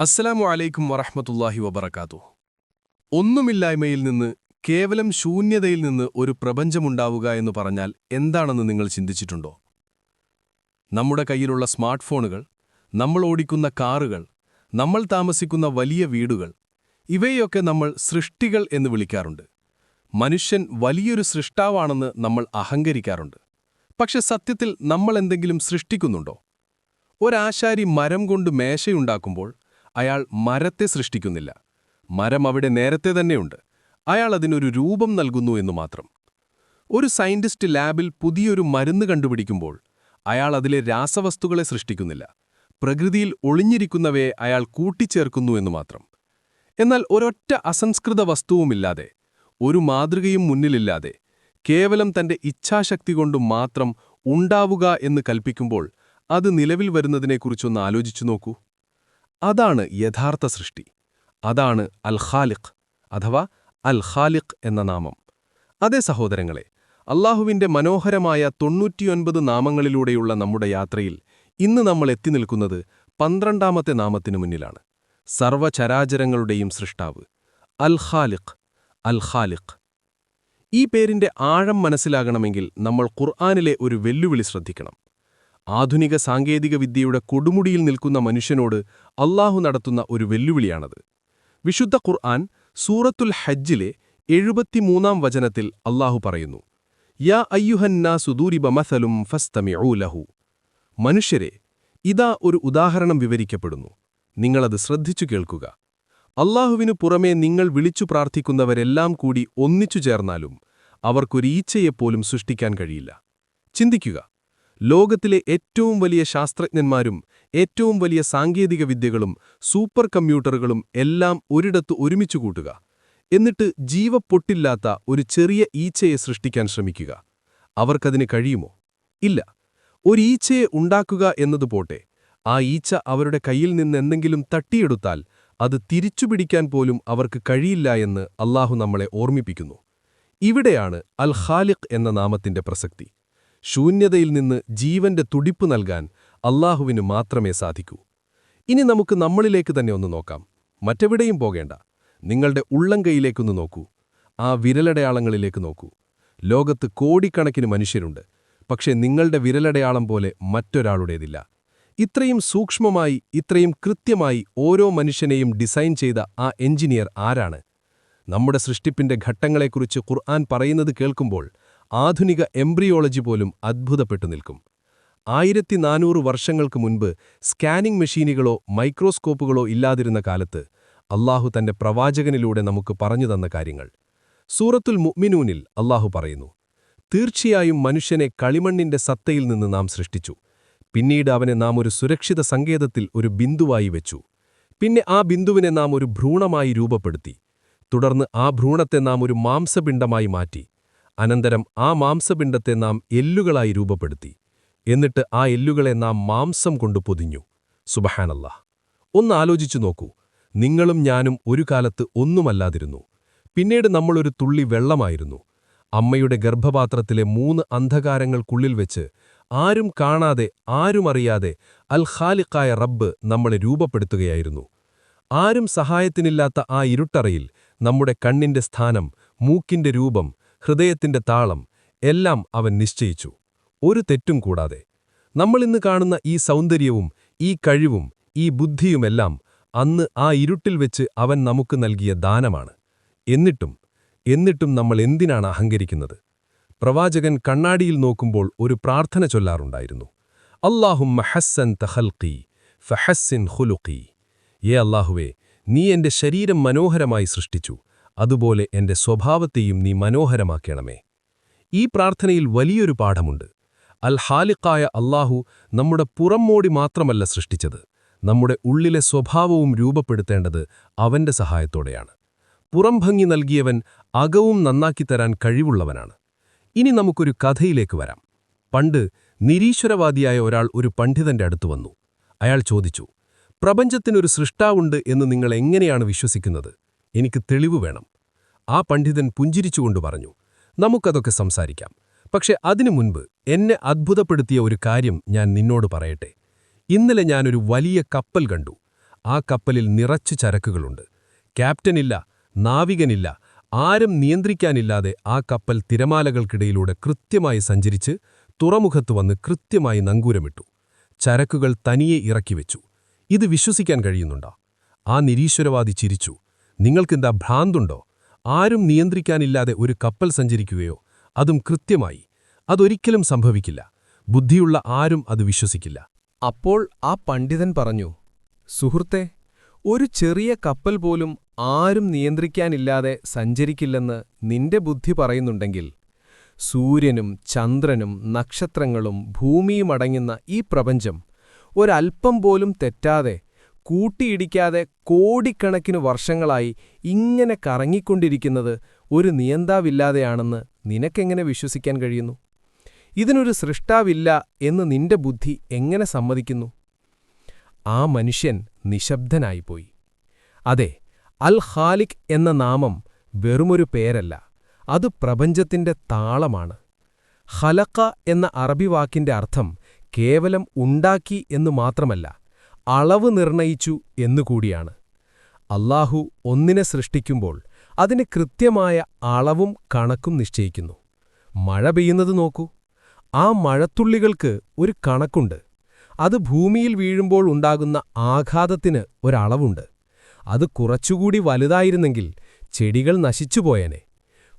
അസ്സലാമു അലൈക്കും വറഹമത്തല്ലാഹി വബറക്കാത്തു ഒന്നുമില്ലായ്മയിൽ നിന്ന് കേവലം ശൂന്യതയിൽ നിന്ന് ഒരു പ്രപഞ്ചമുണ്ടാവുക എന്ന് പറഞ്ഞാൽ എന്താണെന്ന് നിങ്ങൾ ചിന്തിച്ചിട്ടുണ്ടോ? നമ്മുടെ കയ്യിലുള്ള സ്മാർട്ട് ഫോണുകൾ നമ്മൾ ഓടിക്കുന്ന കാറുകൾ നമ്മൾ താമസിക്കുന്ന വലിയ വീടുകൾ ഇവയൊക്കെ നമ്മൾ സൃഷ്ടികൾ എന്ന് വിളിക്കാറുണ്ട്. മനുഷ്യൻ വലിയൊരു സൃഷ്ടാവാണെന്ന് നമ്മൾ അഹങ്കരിക്കാറുണ്ട്. പക്ഷെ സത്യത്തിൽ നമ്മൾ എന്തെങ്കിലും സൃഷ്ടിക്കുന്നുണ്ടോ? ഒരാശാരി മരം കൊണ്ട് മേശയുണ്ടാക്കുമ്പോൾ അയാൾ മരത്തെ സൃഷ്ടിക്കുന്നില്ല. മരം അവിടെ നേരത്തെ തന്നെയുണ്ട്. അയാൾ അതിനൊരു രൂപം നൽകുന്നു എന്നു മാത്രം. ഒരു സയന്റിസ്റ്റ് ലാബിൽ പുതിയൊരു മരുന്ന് കണ്ടുപിടിക്കുമ്പോൾ അയാൾ അതിലെ രാസവസ്തുക്കളെ സൃഷ്ടിക്കുന്നില്ല. പ്രകൃതിയിൽ ഒളിഞ്ഞിരിക്കുന്നവയെ അയാൾ കൂട്ടിച്ചേർക്കുന്നു എന്നു മാത്രം. എന്നാൽ ഒരൊറ്റ അസംസ്കൃത വസ്തുവുമില്ലാതെ ഒരു മാതൃകയും മുന്നിലില്ലാതെ കേവലം തന്റെ ഇച്ഛാശക്തി കൊണ്ടു മാത്രം ഉണ്ടാവുക എന്ന് കൽപ്പിക്കുമ്പോൾ അത് നിലവിൽ വരുന്നതിനെക്കുറിച്ചൊന്ന് ആലോചിച്ചു നോക്കൂ. അതാണ് യഥാർത്ഥ സൃഷ്ടി. അതാണ് അൽ ഖാലിഖ് അഥവാ അൽ ഖാലിഖ് എന്ന നാമം. അതേ സഹോദരങ്ങളെ അള്ളാഹുവിന്റെ മനോഹരമായ തൊണ്ണൂറ്റിയൊൻപത് നാമങ്ങളിലൂടെയുള്ള നമ്മുടെ യാത്രയിൽ ഇന്ന് നമ്മൾ എത്തി നിൽക്കുന്നത് പന്ത്രണ്ടാമത്തെ നാമത്തിനു മുന്നിലാണ്. സർവചരാചരങ്ങളുടെയും സൃഷ്ടാവ് അൽ ഖാലിഖ് അൽ ഖാലിഖ് ഈ പേരിന്റെ ആഴം മനസ്സിലാകണമെങ്കിൽ നമ്മൾ ഖുർആാനിലെ ഒരു വെല്ലുവിളി ശ്രദ്ധിക്കണം. ആധുനിക സാങ്കേതികവിദ്യയുടെ കൊടുമുടിയിൽ നിൽക്കുന്ന മനുഷ്യനോട് അള്ളാഹു നടത്തുന്ന ഒരു വെല്ലുവിളിയാണത്. വിശുദ്ധ ഖുർആൻ സൂറത്തുൽ ഹജ്ജിലെ എഴുപത്തിമൂന്നാം വചനത്തിൽ അള്ളാഹു പറയുന്നു യാ അയ്യുഹന്നാ സുദൂരിബ മസലും ഫസ്തമിഊ ലഹു. മനുഷ്യരെ ഇതാ ഒരു ഉദാഹരണം വിവരിക്കപ്പെടുന്നു. നിങ്ങളത് ശ്രദ്ധിച്ചു കേൾക്കുക. അള്ളാഹുവിനു പുറമേ നിങ്ങൾ വിളിച്ചു പ്രാർത്ഥിക്കുന്നവരെല്ലാം കൂടി ഒന്നിച്ചു ചേർന്നാലും അവർക്കൊരീച്ചയെപ്പോലും സൃഷ്ടിക്കാൻ കഴിയില്ല. ചിന്തിക്കുക ലോകത്തിലെ ഏറ്റവും വലിയ ശാസ്ത്രജ്ഞന്മാരും ഏറ്റവും വലിയ സാങ്കേതിക വിദ്യകളും സൂപ്പർ കമ്പ്യൂട്ടറുകളും എല്ലാം ഒരിടത്ത് ഒരുമിച്ചു കൂട്ടുക. എന്നിട്ട് ജീവപ്പൊട്ടില്ലാത്ത ഒരു ചെറിയ ഈച്ചയെ സൃഷ്ടിക്കാൻ ശ്രമിക്കുക. അവർക്കതിന് കഴിയുമോ? ഇല്ല. ഒരു ഈച്ചയെ ഉണ്ടാക്കുക എന്നതുപോട്ടെ ആ ഈച്ച അവരുടെ കയ്യിൽ നിന്ന് നിന്നെന്തെങ്കിലും തട്ടിയെടുത്താൽ അത് തിരിച്ചുപിടിക്കാൻ പോലും അവർക്ക് കഴിയില്ല എന്ന് അള്ളാഹു നമ്മളെ ഓർമ്മിപ്പിക്കുന്നു. ഇവിടെയാണ് അൽ ഖാലിഖ് എന്ന നാമത്തിന്റെ പ്രസക്തി. ശൂന്യതയിൽ നിന്ന് ജീവന്റെ തുടിപ്പ് നൽകാൻ അള്ളാഹുവിന് മാത്രമേ സാധിക്കൂ. ഇനി നമുക്ക് നമ്മളിലേക്ക് തന്നെ ഒന്ന് നോക്കാം. മറ്റെവിടെയും പോകേണ്ട. നിങ്ങളുടെ ഉള്ളംകൈയിലേക്കൊന്ന് നോക്കൂ. ആ വിരലടയാളങ്ങളിലേക്ക് നോക്കൂ. ലോകത്ത് കോടിക്കണക്കിന് മനുഷ്യരുണ്ട്. പക്ഷേ നിങ്ങളുടെ വിരലടയാളം പോലെ മറ്റൊരാളുടേതില്ല. ഇത്രയും സൂക്ഷ്മമായി ഇത്രയും കൃത്യമായി ഓരോ മനുഷ്യനെയും ഡിസൈൻ ചെയ്ത ആ എഞ്ചിനീയർ ആരാണ്? നമ്മുടെ സൃഷ്ടിപ്പിന്റെ ഘട്ടങ്ങളെക്കുറിച്ച് ഖുർആൻ പറയുന്നത് കേൾക്കുമ്പോൾ ആധുനിക എംബ്രിയോളജി പോലും അത്ഭുതപ്പെട്ടു നിൽക്കും. ആയിരത്തി നാനൂറ് വർഷങ്ങൾക്ക് മുൻപ് സ്കാനിംഗ് മെഷീനുകളോ മൈക്രോസ്കോപ്പുകളോ ഇല്ലാതിരുന്ന കാലത്ത് അള്ളാഹു തന്റെ പ്രവാചകനിലൂടെ നമുക്ക് പറഞ്ഞു തന്ന കാര്യങ്ങൾ. സൂറത്തുൽ മുഅ്മിനൂനിൽ അള്ളാഹു പറയുന്നു തീർച്ചയായും മനുഷ്യനെ കളിമണ്ണിന്റെ സത്തയിൽ നിന്ന് നാം സൃഷ്ടിച്ചു. പിന്നീട് അവനെ നാം ഒരു സുരക്ഷിത സങ്കേതത്തിൽ ഒരു ബിന്ദുവായി വെച്ചു. പിന്നെ ആ ബിന്ദുവിനെ നാം ഒരു ഭ്രൂണമായി രൂപപ്പെടുത്തി. തുടർന്ന് ആ ഭ്രൂണത്തെ നാം ഒരു മാംസപിണ്ഡമായി മാറ്റി. അനന്തരം ആ മാംസപിണ്ഡത്തെ നാം എല്ലുകളായി രൂപപ്പെടുത്തി. എന്നിട്ട് ആ എല്ലുകളെ നാം മാംസം കൊണ്ട് പൊതിഞ്ഞു. സുബഹാനല്ല. ഒന്ന് ആലോചിച്ചു നോക്കൂ. നിങ്ങളും ഞാനും ഒരു കാലത്ത് ഒന്നുമല്ലാതിരുന്നു. പിന്നീട് നമ്മളൊരു തുള്ളി വെള്ളമായിരുന്നു. അമ്മയുടെ ഗർഭപാത്രത്തിലെ മൂന്ന് അന്ധകാരങ്ങൾക്കുള്ളിൽ വെച്ച് ആരും കാണാതെ ആരുമറിയാതെ അൽ ഖാലിഖായ റബ്ബ് നമ്മളെ രൂപപ്പെടുത്തുകയായിരുന്നു. ആരും സഹായത്തിനില്ലാത്ത ആ ഇരുട്ടറയിൽ നമ്മുടെ കണ്ണിന്റെ സ്ഥാനം മൂക്കിന്റെ രൂപം ഹൃദയത്തിന്റെ താളം എല്ലാം അവൻ നിശ്ചയിച്ചു. ഒരു തെറ്റും കൂടാതെ നമ്മളിന്ന് കാണുന്ന ഈ സൗന്ദര്യവും ഈ കഴിവും ഈ ബുദ്ധിയുമെല്ലാം അന്ന് ആ ഇരുട്ടിൽ വെച്ച് അവൻ നമുക്ക് നൽകിയ ദാനമാണ്. എന്നിട്ടും എന്നിട്ടും നമ്മൾ എന്തിനാണ് അഹങ്കരിക്കുന്നത്? പ്രവാചകൻ കണ്ണാടിയിൽ നോക്കുമ്പോൾ ഒരു പ്രാർത്ഥന ചൊല്ലാറുണ്ടായിരുന്നു. അള്ളാഹും മഹസ്സൻ തഹൽക്കി ഫഹസ്സിൻ ഹുലുക്കി ഏ അല്ലാഹുവേ നീ എന്റെ ശരീരം മനോഹരമായി സൃഷ്ടിച്ചു. അതുപോലെ എന്റെ സ്വഭാവത്തെയും നീ മനോഹരമാക്കണമേ. ഈ പ്രാർത്ഥനയിൽ വലിയൊരു പാഠമുണ്ട്. അൽ ഹാലിക്കായ അല്ലാഹു നമ്മുടെ പുറംമോടി മാത്രമല്ല സൃഷ്ടിച്ചത്. നമ്മുടെ ഉള്ളിലെ സ്വഭാവവും രൂപപ്പെടുത്തേണ്ടത് അവന്റെ സഹായത്തോടെയാണ്. പുറംഭംഗി നൽകിയവൻ അകവും നന്നാക്കിത്തരാൻ കഴിവുള്ളവനാണ്. ഇനി നമുക്കൊരു കഥയിലേക്ക് വരാം. പണ്ട് നിരീശ്വരവാദിയായ ഒരാൾ ഒരു പണ്ഡിതന്റെ അടുത്തു വന്നു. അയാൾ ചോദിച്ചു പ്രപഞ്ചത്തിനൊരു സൃഷ്ടാവുണ്ട് എന്ന് നിങ്ങൾ എങ്ങനെയാണ് വിശ്വസിക്കുന്നത്? എനിക്ക് തെളിവ് വേണം. ആ പണ്ഡിതൻ പുഞ്ചിരിച്ചുകൊണ്ട് പറഞ്ഞു നമുക്കതൊക്കെ സംസാരിക്കാം. പക്ഷെ അതിനു മുൻപ് എന്നെ അത്ഭുതപ്പെടുത്തിയ ഒരു കാര്യം ഞാൻ നിന്നോട് പറയട്ടെ. ഇന്നലെ ഞാനൊരു വലിയ കപ്പൽ കണ്ടു. ആ കപ്പലിൽ നിറച്ചു ചരക്കുകളുണ്ട്. ക്യാപ്റ്റനില്ല നാവികനില്ല ആരും നിയന്ത്രിക്കാനില്ലാതെ ആ കപ്പൽ തിരമാലകൾക്കിടയിലൂടെ കൃത്യമായി സഞ്ചരിച്ച് തുറമുഖത്ത് വന്ന് കൃത്യമായി നങ്കൂരമിട്ടു. ചരക്കുകൾ തനിയെ ഇറക്കിവെച്ചു. ഇത് വിശ്വസിക്കാൻ കഴിയുന്നുണ്ടോ? ആ നിരീശ്വരവാദി ചിരിച്ചു. നിങ്ങൾക്കെന്താ ഭ്രാന്തുണ്ടോ? ആരും നിയന്ത്രിക്കാനില്ലാതെ ഒരു കപ്പൽ സഞ്ചരിക്കുകയോ അതും കൃത്യമായി. അതൊരിക്കലും സംഭവിക്കില്ല. ബുദ്ധിയുള്ള ആരും അത് വിശ്വസിക്കില്ല. അപ്പോൾ ആ പണ്ഡിതൻ പറഞ്ഞു സുഹൃത്തെ ഒരു ചെറിയ കപ്പൽ പോലും ആരും നിയന്ത്രിക്കാനില്ലാതെ സഞ്ചരിക്കില്ലെന്ന് നിന്റെ ബുദ്ധി പറയുന്നുണ്ടെങ്കിൽ സൂര്യനും ചന്ദ്രനും നക്ഷത്രങ്ങളും ഭൂമിയുമടങ്ങുന്ന ഈ പ്രപഞ്ചം ഒരൽപ്പം പോലും തെറ്റാതെ കൂട്ടിയിടിക്കാതെ കോടിക്കണക്കിന് വർഷങ്ങളായി ഇങ്ങനെ കറങ്ങിക്കൊണ്ടിരിക്കുന്നത് ഒരു നിയന്താവില്ലാതെയാണെന്ന് നിനക്കെങ്ങനെ വിശ്വസിക്കാൻ കഴിയുന്നു? ഇതിനൊരു സൃഷ്ടാവില്ല എന്ന് നിന്റെ ബുദ്ധി എങ്ങനെ സമ്മതിക്കുന്നു? ആ മനുഷ്യൻ നിശബ്ദനായിപ്പോയി. അതെ അൽ ഖാലിഖ് എന്ന നാമം വെറുമൊരു പേരല്ല അത് പ്രപഞ്ചത്തിന്റെ താളമാണ്. ഹലക്ക എന്ന അറബി വാക്കിന്റെ അർത്ഥം കേവലം ഉണ്ടാക്കി എന്നു മാത്രമല്ല അളവ് നിർണയിച്ചു എന്നുകൂടിയാണ് അല്ലാഹു ഒന്നിനെ സൃഷ്ടിക്കുമ്പോൾ അതിന് കൃത്യമായ അളവും കണക്കും നിശ്ചയിക്കുന്നു. മഴ പെയ്യുന്നത് നോക്കൂ. ആ മഴത്തുള്ളികൾക്ക് ഒരു കണക്കുണ്ട്. അത് ഭൂമിയിൽ വീഴുമ്പോൾ ഉണ്ടാകുന്ന ആഘാതത്തിന് ഒരളവുണ്ട്. അത് കുറച്ചുകൂടി വലുതായിരുന്നെങ്കിൽ ചെടികൾ നശിച്ചുപോയനെ.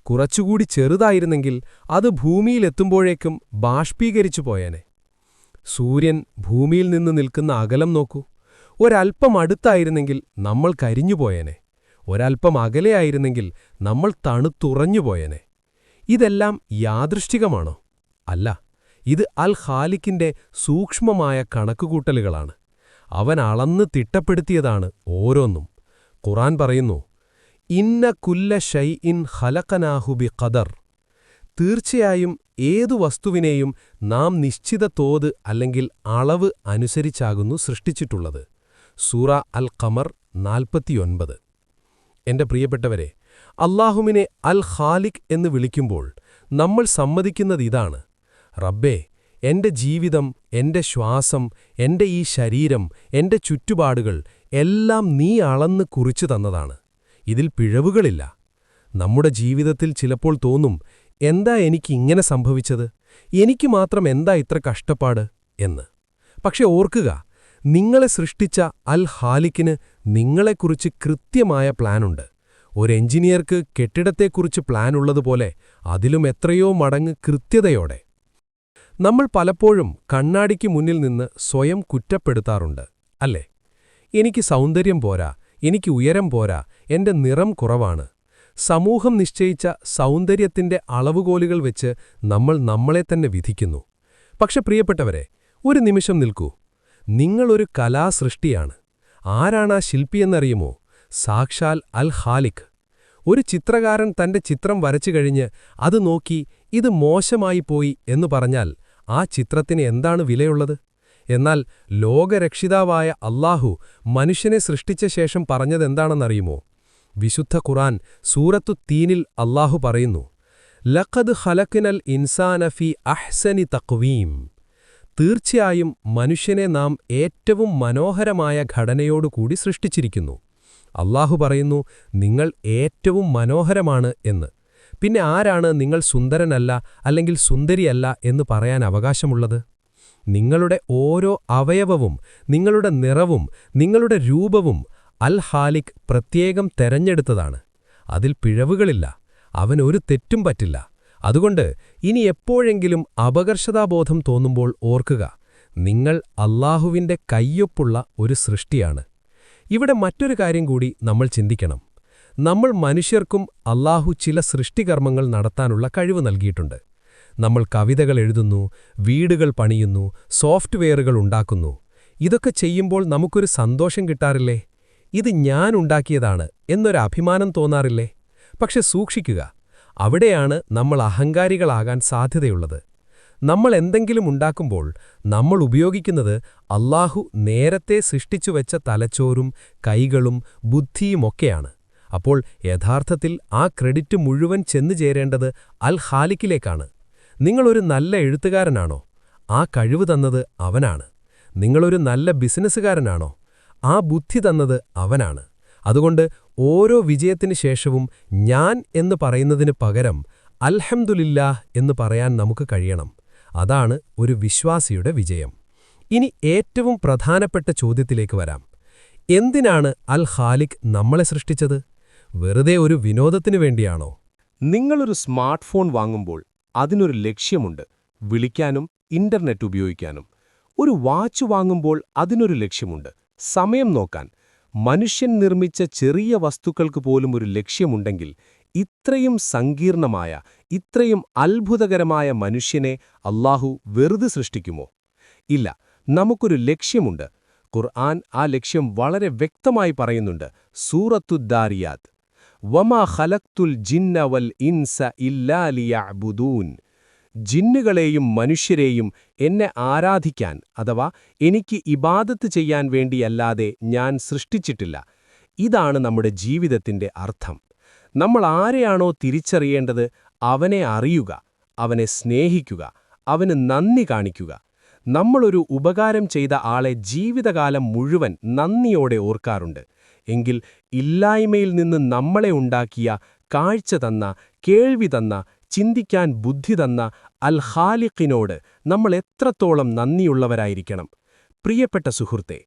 കുറച്ചുകൂടി ചെറുതായിരുന്നെങ്കിൽ അത് ഭൂമിയിലെത്തുമ്പോഴേക്കും ബാഷ്പീകരിച്ചു പോയേനെ സൂര്യൻ ഭൂമിയിൽ നിന്ന് നിൽക്കുന്ന അകലം നോക്കൂ. ഒരൽപ്പം അടുത്തായിരുന്നെങ്കിൽ നമ്മൾ കരിഞ്ഞുപോയേനെ. ഒരൽപ്പം അകലെയായിരുന്നെങ്കിൽ നമ്മൾ തണുത്തുറഞ്ഞുപോയേനെ. ഇതെല്ലാം യാദൃഷ്ടികമാണോ അല്ല ഇത് അൽ ഖാലിക്കിന്റെ സൂക്ഷ്മമായ കണക്കുകൂട്ടലുകളാണ്. അവൻ അളന്ന് തിട്ടപ്പെടുത്തിയതാണ് ഓരോന്നും. ഖുറാൻ പറയുന്നു ഇന്ന കുല്ല ഷൈ ഇൻ ഹലക്കനാഹുബി ഖദർ തീർച്ചയായും ഏതു വസ്തുവിനെയും നാം നിശ്ചിത തോത് അല്ലെങ്കിൽ അളവ് അനുസരിച്ചാകുന്നു സൃഷ്ടിച്ചിട്ടുള്ളത്. സൂറ അൽ ഖമർ നാൽപ്പത്തിയൊൻപത്. എന്റെ പ്രിയപ്പെട്ടവരെ അള്ളാഹുവിനെ അൽ ഖാലിഖ് എന്ന് വിളിക്കുമ്പോൾ നമ്മൾ സമ്മതിക്കുന്നത് ഇതാണ്. റബ്ബേ എന്റെ ജീവിതം എന്റെ ശ്വാസം എന്റെ ഈ ശരീരം എന്റെ ചുറ്റുപാടുകൾ എല്ലാം നീ അളന്ന് കുറിച്ചു തന്നതാണ്. ഇതിൽ പിഴവുകളില്ല. നമ്മുടെ ജീവിതത്തിൽ ചിലപ്പോൾ തോന്നും എന്താ എനിക്ക് ഇങ്ങനെ സംഭവിച്ചത്? എനിക്ക് മാത്രം എന്താ ഇത്ര കഷ്ടപ്പാട്? എന്ന്. പക്ഷെ ഓർക്കുക നിങ്ങളെ സൃഷ്ടിച്ച അൽ ഹാലിക്കിന് നിങ്ങളെക്കുറിച്ച് കൃത്യമായ പ്ലാനുണ്ട്. ഒരു എഞ്ചിനീയർക്ക് കെട്ടിടത്തെക്കുറിച്ച് പ്ലാനുള്ളതുപോലെ അതിലും എത്രയോ മടങ്ങ് കൃത്യതയോടെ. നമ്മൾ പലപ്പോഴും കണ്ണാടിക്ക് മുന്നിൽ നിന്ന് സ്വയം കുറ്റപ്പെടുത്താറുണ്ട് അല്ലേ? എനിക്ക് സൗന്ദര്യം പോരാ എനിക്ക് ഉയരം പോരാ എന്റെ നിറം കുറവാണ്. സമൂഹം നിശ്ചയിച്ച സൗന്ദര്യത്തിന്റെ അളവുകോലുകൾ വെച്ച് നമ്മൾ നമ്മളെ തന്നെ വിധിക്കുന്നു. പക്ഷെ പ്രിയപ്പെട്ടവരെ ഒരു നിമിഷം നിൽക്കൂ. നിങ്ങളൊരു കലാസൃഷ്ടിയാണ്. ആരാണാ ശില്പിയെന്നറിയുമോ സാക്ഷാൽ അൽ ഹാലിഖ് ഒരു ചിത്രകാരൻ തന്റെ ചിത്രം വരച്ചു കഴിഞ്ഞ് അത് നോക്കി ഇത് മോശമായി പോയി എന്ന് പറഞ്ഞാൽ ആ ചിത്രത്തിന് എന്താണ് വിലയുള്ളത്? എന്നാൽ ലോകരക്ഷിതാവായ അള്ളാഹു മനുഷ്യനെ സൃഷ്ടിച്ച ശേഷം പറഞ്ഞതെന്താണെന്നറിയുമോ? വിശുദ്ധ ഖുറാൻ സൂറത്തു തീനിൽ അള്ളാഹു പറയുന്നു ലഖദ് ഖലക്കിനൽ ഇൻസാനഫി അഹ്സനി തക്വീം തീർച്ചയായും മനുഷ്യനെ നാം ഏറ്റവും മനോഹരമായ ഘടനയോടുകൂടി സൃഷ്ടിച്ചിരിക്കുന്നു. അള്ളാഹു പറയുന്നു നിങ്ങൾ ഏറ്റവും മനോഹരമാണ് എന്ന്. പിന്നെ ആരാണ് നിങ്ങൾ സുന്ദരനല്ല അല്ലെങ്കിൽ സുന്ദരിയല്ല എന്ന് പറയാൻ അവകാശമുള്ളത്? നിങ്ങളുടെ ഓരോ അവയവവും നിങ്ങളുടെ നിറവും നിങ്ങളുടെ രൂപവും അൽ ഹാലിക് പ്രത്യേകം തെരഞ്ഞെടുത്തതാണ്. അതിൽ പിഴവുകളില്ല. അവൻ ഒരു തെറ്റും പറ്റില്ല. അതുകൊണ്ട് ഇനി എപ്പോഴെങ്കിലും അപകർഷതാബോധം തോന്നുമ്പോൾ ഓർക്കുക നിങ്ങൾ അല്ലാഹുവിന്റെ കയ്യൊപ്പുള്ള ഒരു സൃഷ്ടിയാണ്. ഇവിടെ മറ്റൊരു കാര്യം കൂടി നമ്മൾ ചിന്തിക്കണം. നമ്മൾ മനുഷ്യർക്കും അല്ലാഹു ചില സൃഷ്ടികർമ്മങ്ങൾ നടത്താനുള്ള കഴിവ് നൽകിയിട്ടുണ്ട്. നമ്മൾ കവിതകൾ എഴുതുന്നു വീടുകൾ പണിയുന്നു സോഫ്റ്റ്വെയറുകൾ ഉണ്ടാക്കുന്നു. ഇതൊക്കെ ചെയ്യുമ്പോൾ നമുക്കൊരു സന്തോഷം കിട്ടാറില്ലേ? ഇത് ഞാൻ ഉണ്ടാക്കിയതാണ് എന്നൊരു അഭിമാനം തോന്നാറില്ലേ? പക്ഷെ സൂക്ഷിക്കുക അവിടെയാണ് നമ്മൾ അഹങ്കാരികളാകാൻ സാധ്യതയുള്ളത്. നമ്മൾ എന്തെങ്കിലും ഉണ്ടാക്കുമ്പോൾ നമ്മൾ ഉപയോഗിക്കുന്നത് അല്ലാഹു നേരത്തെ സൃഷ്ടിച്ചുവെച്ച തലച്ചോറും കൈകളും ബുദ്ധിയുമൊക്കെയാണ് അപ്പോൾ യഥാർത്ഥത്തിൽ ആ ക്രെഡിറ്റ് മുഴുവൻ ചെന്നു ചേരേണ്ടത് അൽ ഹാലിക്കിലേക്കാണ് നിങ്ങളൊരു നല്ല എഴുത്തുകാരനാണോ? ആ കഴിവ് തന്നത് അവനാണ്. നിങ്ങളൊരു നല്ല ബിസിനസ്സുകാരനാണോ? ആ ബുദ്ധി തന്നത് അവനാണ്. അതുകൊണ്ട് ഓരോ വിജയത്തിനു ശേഷവും ഞാൻ എന്ന് പറയുന്നതിന് പകരം അൽഹംദുലില്ലാ എന്ന് പറയാൻ നമുക്ക് കഴിയണം. അതാണ് ഒരു വിശ്വാസിയുടെ വിജയം. ഇനി ഏറ്റവും പ്രധാനപ്പെട്ട ചോദ്യത്തിലേക്ക് വരാം. എന്തിനാണ് അൽ ഖാലിഖ് നമ്മളെ സൃഷ്ടിച്ചത്? വെറുതെ ഒരു വിനോദത്തിനു വേണ്ടിയാണോ? നിങ്ങളൊരു സ്മാർട്ട് ഫോൺ വാങ്ങുമ്പോൾ അതിനൊരു ലക്ഷ്യമുണ്ട്. വിളിക്കാനും ഇന്റർനെറ്റ് ഉപയോഗിക്കാനും. ഒരു വാച്ച് വാങ്ങുമ്പോൾ അതിനൊരു ലക്ഷ്യമുണ്ട്. സമയം നോക്കാൻ. മനുഷ്യൻ നിർമ്മിച്ച ചെറിയ വസ്തുക്കൾക്ക് പോലും ഒരു ലക്ഷ്യമുണ്ടെങ്കിൽ ഇത്രയും സങ്കീർണമായ ഇത്രയും അത്ഭുതകരമായ മനുഷ്യനെ അള്ളാഹു വെറുതെ സൃഷ്ടിക്കുമോ? ഇല്ല നമുക്കൊരു ലക്ഷ്യമുണ്ട്. ഖുർആൻ ആ ലക്ഷ്യം വളരെ വ്യക്തമായി പറയുന്നുണ്ട്. സൂറത്തുദ്ദാരിയാത്ത് വമാ ഖലക്തുൽ ജിന്ന വൽ ഇൻസ ഇല്ലാ ലിയഅ്ബുദൂൻ ജിന്നുകളെയും മനുഷ്യരെയും എന്നെ ആരാധിക്കാൻ അഥവാ എനിക്ക് ഇബാദത്ത് ചെയ്യാൻ വേണ്ടിയല്ലാതെ ഞാൻ സൃഷ്ടിച്ചിട്ടില്ല. ഇതാണ് നമ്മുടെ ജീവിതത്തിന്റെ അർത്ഥം. നമ്മൾ ആരെയാണോ തിരിച്ചറിയേണ്ടത് അവനെ അറിയുക അവനെ സ്നേഹിക്കുക അവന് നന്ദി കാണിക്കുക. നമ്മളൊരു ഉപകാരം ചെയ്ത ആളെ ജീവിതകാലം മുഴുവൻ നന്ദിയോടെ ഓർക്കാറുണ്ട്. എങ്കിൽ ഇല്ലായ്മയിൽ നിന്ന് നമ്മളെ ഉണ്ടാക്കിയ കാഴ്ച തന്ന കേൾവി തന്ന ചിന്തിക്കാൻ ബുദ്ധി തന്ന അൽ ഖാലിഖിനോട് നമ്മൾ എത്രത്തോളം നന്ദിയുള്ളവരായിരിക്കണം. പ്രിയപ്പെട്ട സുഹൃത്തെ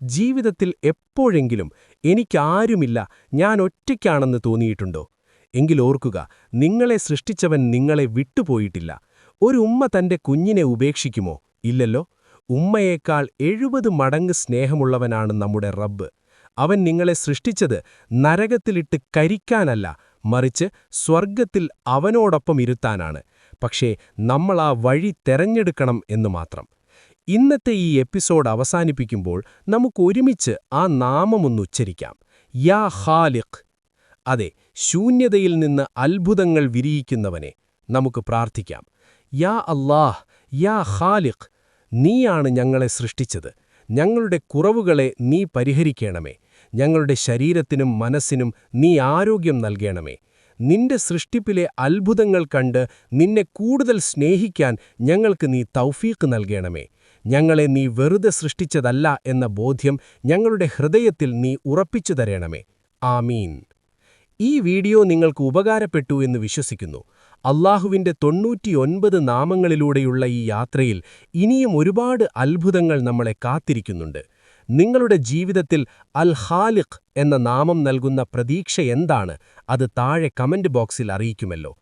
ജീവിതത്തിൽ എപ്പോഴെങ്കിലും എനിക്കാരുമില്ല ഞാൻ ഒറ്റയ്ക്കാണെന്ന് തോന്നിയിട്ടുണ്ടോ? എങ്കിലോർക്കുക നിങ്ങളെ സൃഷ്ടിച്ചവൻ നിങ്ങളെ വിട്ടുപോയിട്ടില്ല. ഒരു ഉമ്മ തന്റെ കുഞ്ഞിനെ ഉപേക്ഷിക്കുമോ? ഇല്ലല്ലോ. ഉമ്മയേക്കാൾ എഴുപത് മടങ്ങ് സ്നേഹമുള്ളവനാണ് നമ്മുടെ റബ്ബ്. അവൻ നിങ്ങളെ സൃഷ്ടിച്ചത് നരകത്തിലിട്ട് കരിക്കാനല്ല മറിച്ച് സ്വർഗത്തിൽ അവനോടൊപ്പം ഇരുത്താനാണ്. പക്ഷേ നമ്മൾ ആ വഴി തെരഞ്ഞെടുക്കണം എന്ന് മാത്രം. ഇന്നത്തെ ഈ എപ്പിസോഡ് അവസാനിപ്പിക്കുമ്പോൾ നമുക്കൊരുമിച്ച് ആ നാമമൊന്നുച്ചരിക്കാം യാ ഹാലിഖ് അതെ ശൂന്യതയിൽ നിന്ന് അത്ഭുതങ്ങൾ വിരിയിക്കുന്നവനെ നമുക്ക് പ്രാർത്ഥിക്കാം. യാ അല്ലാഹ് യാ ഹാലിഖ് നീയാണ് ഞങ്ങളെ സൃഷ്ടിച്ചത്. ഞങ്ങളുടെ കുറവുകളെ നീ പരിഹരിക്കണമേ. ഞങ്ങളുടെ ശരീരത്തിനും മനസ്സിനും നീ ആരോഗ്യം നൽകണമേ. നിന്റെ സൃഷ്ടിപ്പിലെ അത്ഭുതങ്ങൾ കണ്ട് നിന്നെ കൂടുതൽ സ്നേഹിക്കാൻ ഞങ്ങൾക്ക് നീ തൗഫീക്ക് നൽകണമേ. ഞങ്ങളെ നീ വെറുതെ സൃഷ്ടിച്ചതല്ല എന്ന ബോധ്യം ഞങ്ങളുടെ ഹൃദയത്തിൽ നീ ഉറപ്പിച്ചു തരണമേ. ആമീൻ. ഈ വീഡിയോ നിങ്ങൾക്ക് ഉപകാരപ്പെട്ടു എന്ന് വിശ്വസിക്കുന്നു. അള്ളാഹുവിന്റെ തൊണ്ണൂറ്റിയൊൻപത് നാമങ്ങളിലൂടെയുള്ള ഈ യാത്രയിൽ ഇനിയും ഒരുപാട് അത്ഭുതങ്ങൾ നമ്മളെ കാത്തിരിക്കുന്നുണ്ട്. നിങ്ങളുടെ ജീവിതത്തിൽ അൽ ഹാലിഖ് എന്ന നാമം നൽകുന്ന പ്രതീക്ഷ എന്താണ്? അത് താഴെ കമന്റ് ബോക്സിൽ അറിയിക്കുമല്ലോ.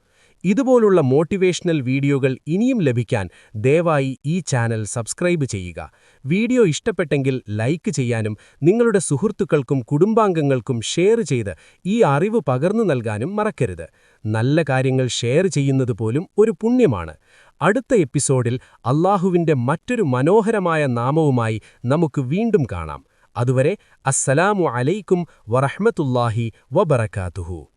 ഇതുപോലുള്ള മോട്ടിവേഷണൽ വീഡിയോകൾ ഇനിയും ലഭിക്കാൻ ദയവായി ഈ ചാനൽ സബ്സ്ക്രൈബ് ചെയ്യുക. വീഡിയോ ഇഷ്ടപ്പെട്ടെങ്കിൽ ലൈക്ക് ചെയ്യാനും നിങ്ങളുടെ സുഹൃത്തുക്കൾക്കും കുടുംബാംഗങ്ങൾക്കും ഷെയർ ചെയ്ത് ഈ അറിവ് പകർന്നു നൽകാനും മറക്കരുത്. നല്ല കാര്യങ്ങൾ ഷെയർ ചെയ്യുന്നത് പോലും ഒരു പുണ്യമാണ്. അടുത്ത എപ്പിസോഡിൽ അള്ളാഹുവിന്റെ മറ്റൊരു മനോഹരമായ നാമവുമായി നമുക്ക് വീണ്ടും കാണാം. അതുവരെ അസ്സലാമു അലൈക്കും വറഹ്മത്തുള്ളാഹി വബറകാതുഹു.